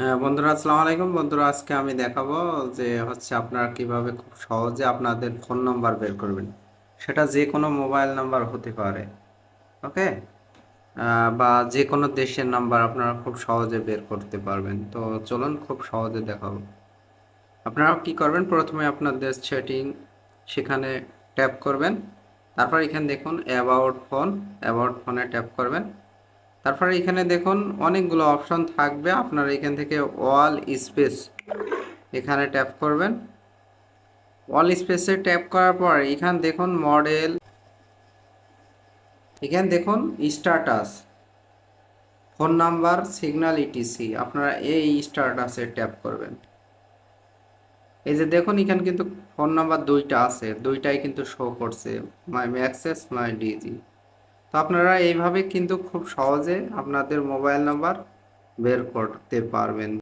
হ্যাঁ, বন্ধুরা আসসালামু আলাইকুম। বন্ধুরা আজকে আমি দেখাবো যে হচ্ছে আপনারা কীভাবে খুব সহজে আপনাদের ফোন নাম্বার বের করবেন। সেটা যে কোনো মোবাইল নাম্বার হতে পারে ওকে? বা যে কোনো দেশের নাম্বার আপনারা খুব সহজে বের করতে পারবেন। তো চলুন খুব সহজে দেখাবো। আপনারা কি করবেন? প্রথমে আপনাদের সেটিং সেখানে ট্যাপ করবেন। তারপর এখানে দেখুন অ্যাবাউট ফোন। অ্যাবাউট ফোনে ট্যাপ করবেন। তারপরে এখানে দেখুন অনেকগুলো অপশন থাকবে। আপনারা এখান থেকে অল স্পেস এখানে ট্যাপ করবেন। অল স্পেসে ট্যাপ করার পর এখানে দেখুন মডেল, এখানে দেখুন status, phone number, signal ETC আপনারা এই স্ট্যাটাসে ট্যাপ করবেন। এই যে দেখুন এখানে কিন্তু ফোন নাম্বার দুইটা আছে, দুইটাই কিন্তু শো করছে মাই ম্যাক্সেস মাই ডিজি তো আপনারা এইভাবে কিন্তু খুব সহজে আপনাদের মোবাইল নাম্বার বের করতে পারবেন।